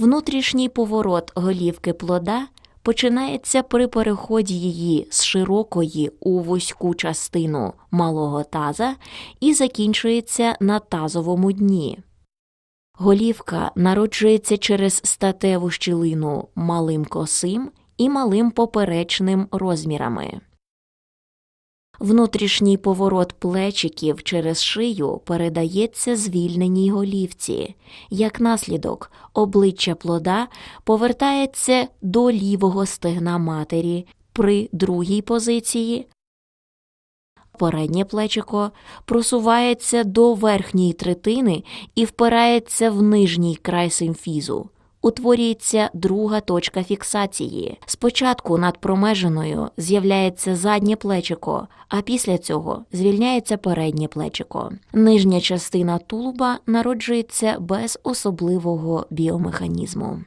Внутрішній поворот голівки плода починається при переході її з широкої у вузьку частину малого таза і закінчується на тазовому дні. Голівка народжується через статеву щілину малим косим і малим поперечним розмірами. Внутрішній поворот плечиків через шию передається звільненій голівці. Як наслідок, обличчя плода повертається до лівого стегна матері при другій позиції. Переднє плечико просувається до верхньої третини і впирається в нижній край симфізу. Утворюється друга точка фіксації. Спочатку над промеженою з'являється заднє плечико, а після цього звільняється переднє плечико. Нижня частина тулуба народжується без особливого біомеханізму.